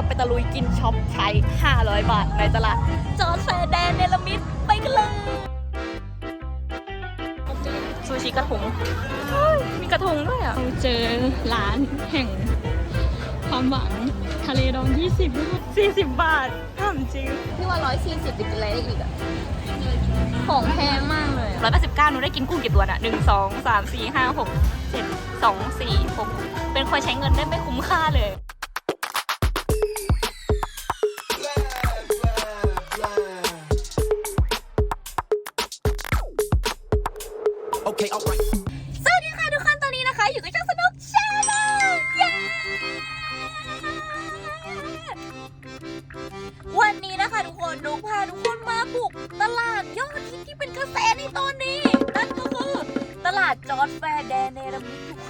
จะไปตะลุยกินช็อปใช้ 500 บาทในตลาด จอร์จแฟร์แดนเนลมิดไปกันเลย ซูชิกระทงเฮ้ยมีกระทงด้วยอะ เราเจอร้านแห่งความหวังทะเลดอง 20 40 บาทถามจริงที่ว่า 140จะกินอะไรได้อีกอะของแพงมากเลยอะร้อยแปดสิบเก้าหนูได้กินกุ้งกี่ตัวน่ะหนึ่งสองสามสี่ห้าหกเจ็ดสองสี่หกเป็นคนใช้เงินได้ไม่คุ้มค่าเลย Okay, alright. สวัสดีค่ะทุกคนตอนนี้นะคะ อยู่กับช่องสนุกชาแนลเย้วันนี้นะคะทุกคนนุกพาทุกคนมาบุกตลาดยอดฮิตที่เป็นกระแสในตอนนี้ นั่นก็คือ ตลาดจอร์ดแฟร์แดนเนรมิตทุกค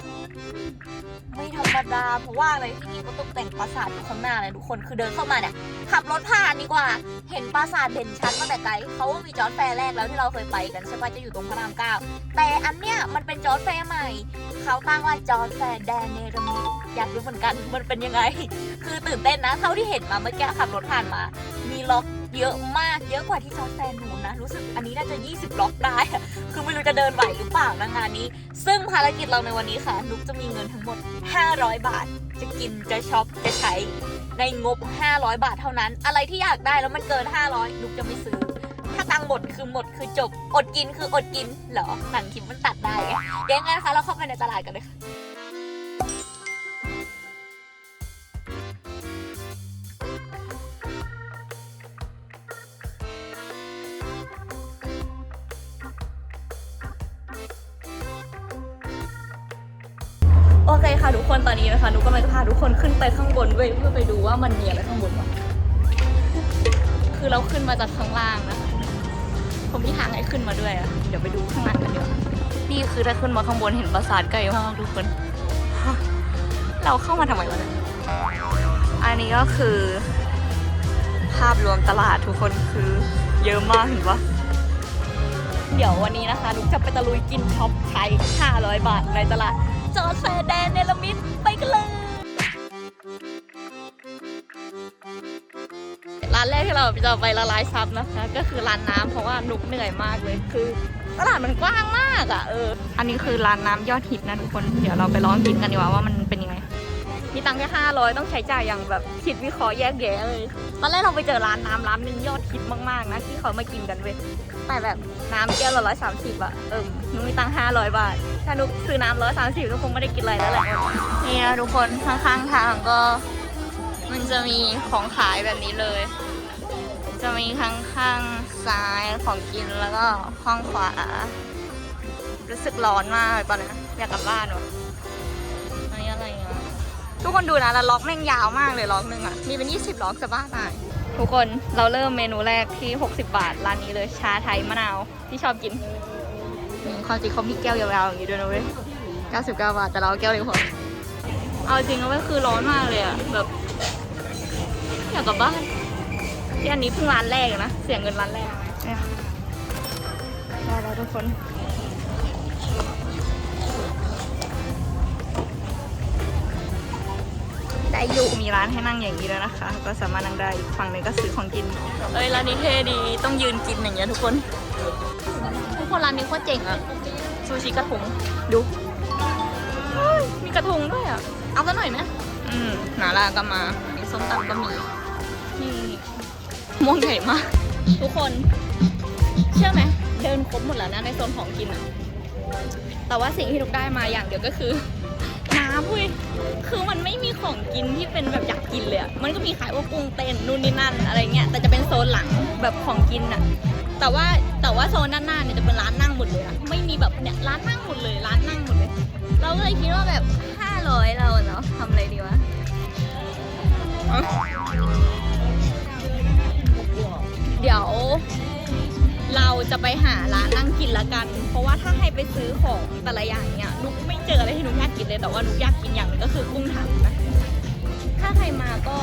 ธรรมดาเพราะว่าอะไรที่นี่เขาตกแต่งปราสาทอยู่ข้างหน้าเลยทุกคนคือเดินเข้ามาเนี่ยขับรถผ่านดีกว่า เห็นปราสาทเด่นชัดมาแต่ไกลเขาว่ามีจอร์ดแฟร์แรกแล้วที่เราเคยไปกันใช่ปะจะอยู่ตรงพระรามเก้าแต่อันเนี้ยมันเป็นจอร์ดแฟร์ใหม่เขาตั้งว่าจอร์ดแฟร์แดนเนรมิตอยากรู้เหมือนกันมันเป็นยังไง คือตื่นเต้นนะเท่าที่เห็นมาเมื่อกี้ขับรถผ่านมา มีล็อก เยอะมากเยอะกว่าที่จอร์ดแฟร์หนูนะ รู้สึกอันนี้น่าจะ 20ล็อกได้ คือไม่รู้จะเดินไหวหรือเปล่านะงานนี้ ซึ่งภารกิจเราในวันนี้ค่ะนุกจะมีเงินทั้งหมด 500 บาท จะกินจะช็อปจะใช้ในงบ 500 บาทเท่านั้น อะไรที่อยากได้แล้วมันเกิน 500นุกจะไม่ซื้อ ถ้าตังค์หมดคือหมดคือจบ อดกินคืออดกินเหรอหนังคลิปมันตัดได้เดี๋ยวยังไงนะคะเราเข้าไปในตลาดกันเลยค่ะ เคค่ะทุกคนตอนนี้นะคะนุกกำลังจะพาทุกคนขึ้นไปข้างบนเว้ยเพื่อไปดูว่ามันมีอะไรข้างบนวะคือเราขึ้นมาจากข้างล่างนะคะผมมีทางให้ขึ้นมาด้วยอะเดี๋ยวไปดูข้างล่างกันดีกว่านี่คือถ้าขึ้นมาข้างบนเห็นปราสาทใกลมากทุกคน เราเข้ามาทำไมวะเนี่ยอันนี้ก็คือ ภาพรวมตลาดทุกคนคือเยอะมากเห็นปะเดี๋ยววันนี้นะคะนุกจะไปตะลุยกินช็อปไทย500 บาทในตลาด จอแฟร์แดนเนลมิดไปกันเลย ร้านแรกที่เราจะไปละลายซับนะคะ ก็คือร้านน้ำเพราะว่านุกเหนื่อยมากเลยคือตลาดมันกว้างมากอะเออ อันนี้คือร้านน้ำยอดฮิตนะทุกคน เดี๋ยวเราไปลองกินกันดีกว่าว่ามัน มีตังค์แค่ห้าร้อยต้องใช้จ่ายอย่างแบบคิดวิเคราะห์แยกแยะเลยตอนแรกเราไปเจอร้านน้ำร้านหนึ่งยอดฮิตมากๆนะที่เขามากินกันเว้ยแต่แบบน้ำแก้วละร้อยสามสิบอะเอิมนุกมีตังค์ห้าร้อยบาท ถ้านุกซื้อน้ำร้อยสามสิบก็คงไม่ได้กินอะไรแล้วแหละนี่นะทุกคนข้างๆทางก็ มันจะมีของขายแบบนี้เลย จะมีข้างข้างๆซ้ายของกินแล้วก็ข้างขวารู้สึกร้อนมากเลยตอนนี้อยากกลับบ้านว่ะ ทุกคนดูนะแล้วล็อกแม่งยาวมากเลยล็อกหนึ่งอะ มีเป็น 20 ล็อกจะบ้าตายทุกคนเราเริ่มเมนูแรกที่ 60 บาท ร้านนี้เลยชาไทยมะนาวที่ชอบกินนี่ความจริงเขามีแก้วยาวๆอย่างนี้ด้วยนะเว้ย99 บาท แต่เราเอาแก้วเดียวพอเอาจริงนะเว้ยคือร้อนมากเลยอะแบบอยากกลับบ้านที่อันนี้เพิ่งร้านแรกนะ เสียเงินร้านแรกเนี่ยได้แล้วทุกคน ได้อยู่มีร้านให้นั่งอย่างนี้แล้วนะคะ ก็สามารถนั่งได้อีกฝั่งหนึงก็ซื้อของกินเอ้ยร้านนี้เท่ดีต้องยืนกินอย่างเงี้ยทุกคน ทุกคนร้านนี้โคตรเจ๋งอะซูชิกระทงดูเฮ้ยมีกระทงด้วยอะเอากันหน่อยไหมอืมหนาลาก็มามีส้มตำก็มีนี่ม่วงใหญ่มากทุกคนเชื่อไหมเดินครบหมดแล้วนะในโซนของกินอะแต่ว่าสิ่งที่ทุกได้มาอย่างเดียวก็คือำเว้ยคือมันไม่มีของกินที่เป็นแบบอยากกินเลยอะมันก็มีขายพว่ากุ้งเต้นนู่นนี่นั่นอะไรเงี้ย แต่จะเป็นโซนหลังแบบของกินอะแต่ว่าแต่ว่าโซนด้านหน้าเนี่ยจะเป็นร้านนั่งหมดเลยอะไม่มีแบบเนี่ยร้านนั่งหมดเลย ร้านนั่งหมดเลย เราก็เลยคิดว่าแบบห้าร้อยเราเนาะทำอะไรดีวะเดี๋ยว เราจะไปหาร้าน กินละกัน เพราะว่าถ้าให้ไปซื้อของแต่ละอย่างเนี่ยนุกไม่เจออะไรที่นุกอยากกินเลยแต่ว่านุกอยากกินอย่างหนึงก็คือกุ้งถังนะถ้าใครมาก็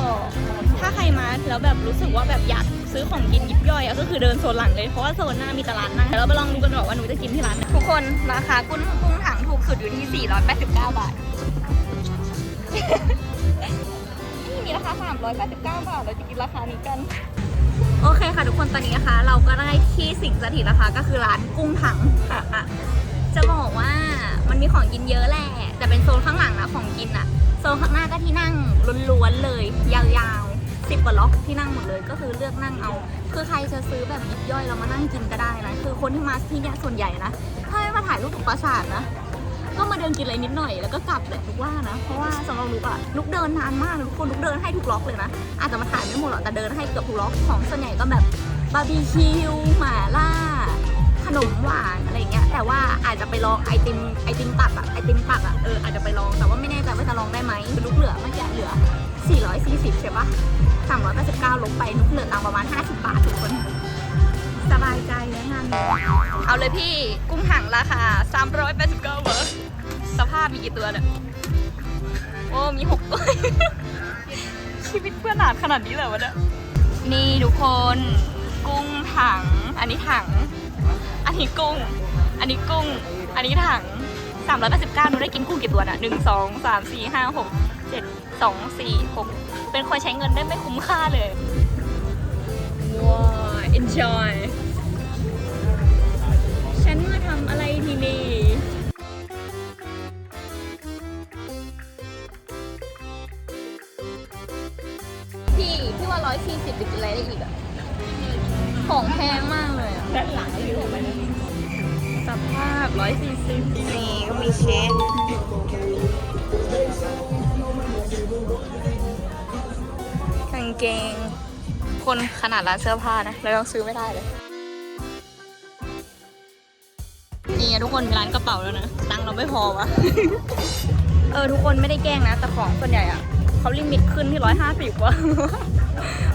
ถ้าใครมาแล้วแบบรู้สึกว่าแบบอยากซื้อของกินยิบย่อยอะก็คือเดินโซนหลังเลยเพราะว่าโซนหน้ามีตลาดนั่งเดี๋ยวเราไปลองดูกันดีกว่าว่านุกจะกินที่ร้านไหนทุกคนราคากุ้งกุ้งถังถูกสุดอยู่ที่ 489 บาทนี่มีมีราคา 389 บาทเราจะกินราคานี้กัน โอเคค่ะทุกคนตอนนี้นะคะ เราก็ได้ที่สิ่งสถิตนะคะ ก็คือร้านกุ้งถังจะบอกว่ามันมีของกินเยอะแหละแต่เป็นโซนข้างหลังนะของกินอะโซนข้างหน้าก็ที่นั่งล้วนๆเลย ยาวๆสิบกว่าล็อกที่นั่งหมดเลยก็คือเลือกนั่งเอา คือใครจะซื้อแบบยิบย่อยแล้วมานั่งกินก็ได้นะคือคนที่มาที่เนี่ยส่วนใหญ่นะถ้าไม่มาถ่ายรูปกับปราสาทนะ ก็มาเดินกินอะไรนิดหน่อยแล้วก็กลับแหละทุกว่านะ เพราะว่าสำหรับลูกอะลูกเดินนานมากทุกคนลูกเดินให้ทุกล็อกเลยนะอาจจะมาถ่ายไม่หมดหรอกแต่เดินให้เกือบทุกล็อกของส่วนใหญ่ก็แบบบาร์บีคิวหม่าล่า ขนมหวานอะไรเงี้ยแต่ว่าอาจจะไปลองไอติมไอติมตักอะไอติมตักอะเอออาจจะไปลองแต่ว่าไม่แน่ใจว่าจะลองได้ไหมลูกเหลือเมื่อกี้เหลือ 440 ใช่ปะ389ลบไปลูกเหลือตังประมาณ 50 บาททุกคน เอาเลยพี่กุ้งถังราคา389บาทสภาพมีกี่ตัวเนี่ย โอ้ มีหกตัว ชีวิตเพื่อนหนาดขนาดนี้เลยวะเนี่ย นี่ทุกคน กุ้งถัง อันนี้ถัง อันนี้กุ้ง อันนี้กุ้ง อันนี้ถัง389หนูได้กินกุ้งกี่ตัวน่ะหนึ่งสองสามสี่ห้าหกเจ็ดสองสี่หกเป็นคนใช้เงินได้ไม่คุ้มค่าเลยว้าว enjoy ของแพงมากเลยด้านหลังอยู่ไปสภาพร้อยสี่สิบนี่ก็มีเชฟกางเกง คนขนาดร้านเสื้อผ้านะเรายังซื้อไม่ได้เลย นี่ทุกคนร้านกระเป๋าแล้วนะ ตังค์เราไม่พอวะ เออ ทุกคนไม่ได้แกล้งนะ แต่ของส่วนใหญ่อะเขาลิมิตขึ้นที่ร้อยห้าสิบว่ะ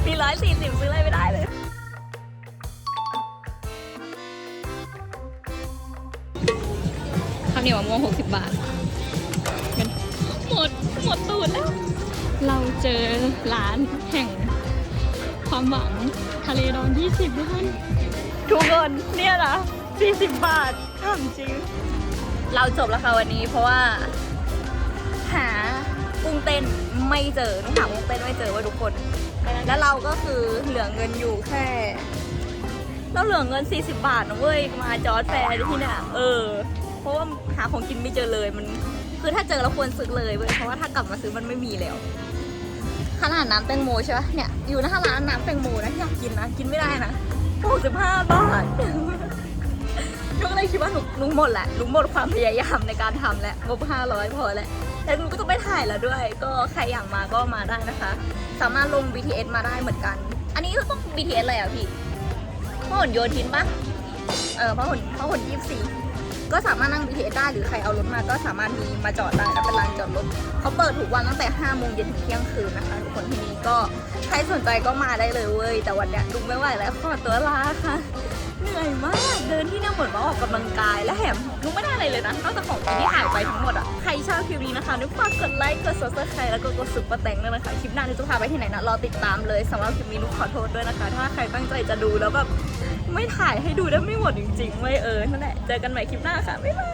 มีร้อยสี่สิบซื้ออะไรไม่ได้เลย เหนียวมะม่วงหกสิบบาทหมดหมดตูดแล้ว เราเจอร้านแห่งความหวังทะเลดอง20ทุกคนทุกคนเนี่ยนะ40 บาทถามจริง เราจบแล้วค่ะวันนี้เพราะว่า หากุ้งเต้นไม่เจอต้องหากุ้งเต้นไม่เจอเว่าทุกคน แล้วเราก็คือเหลือเงินอยู่แค่ เราเหลือเงิน 40 บาทนะเว้ยมาจอร์ดแฟร์ที่เนี่ยเออ เพราะว่าหาของกินไม่เจอเลยมันคือถ้าเจอเราควรซื้อเลยเว้ยเพราะว่าถ้ากลับมาซื้อมันไม่มีแล้วขนาดน้ำแตงโมใช่ปะเนี่ยอยู่หน้าร้านน้ำแตงโมนะอยากกินนะกินไม่ได้นะ65บาทนุกเลยคิดว่าหนุกนุกหมดแหละนุกหมดความพยายามในการทำแล้วงบ500พอแล้วแต่นุกก็ต้องไปถ่ายแล้วด้วย ก็ใครอยากมาก็มาได้นะคะ สามารถลง BTS มาได้เหมือนกัน อันนี้ก็ต้อง BTS อะไรอะพี่พหลโยธินปะเออพหลพหลยี่สี่ ก็สามารถนั่ง BTS ได้หรือใครเอารถมาก็สามารถมีมาจอดได้นะเป็นลานจอดรถเขาเปิดทุกวันตั้งแต่5โมงเย็นถึงเที่ยงคืนนะคะทุกคนที่นี่ก็ใครสนใจก็มาได้เลยเว้ยแต่วันเนี้ยลุงไม่ไหวแล้วขอตัวลาค่ะเหนื่อยมากเดินที่เนี่ยเหมือนมาออกกำลังกายและแถมลุงไม่ได้อะไรเลยนะนอกจากของกินที่ถ่ายไปทั้งหมดอะใครชอบคลิปนี้นะคะนึกฝากกดไลค์กด subscribe แล้วก็กดซุปเปอร์แตงด้วยนะคะคลิปหน้านุจะพาไปที่ไหนนะรอติดตามเลยสำหรับคลิปนี้นุกขอโทษด้วยนะคะ ถ้าใครตั้งใจจะดูแล้วแบบ ไม่ถ่ายให้ดูได้ไม่หมดจริงๆเว้ยเออนั่นแหละเจอกันใหม่คลิปหน้าค่ะบ๊ายบาย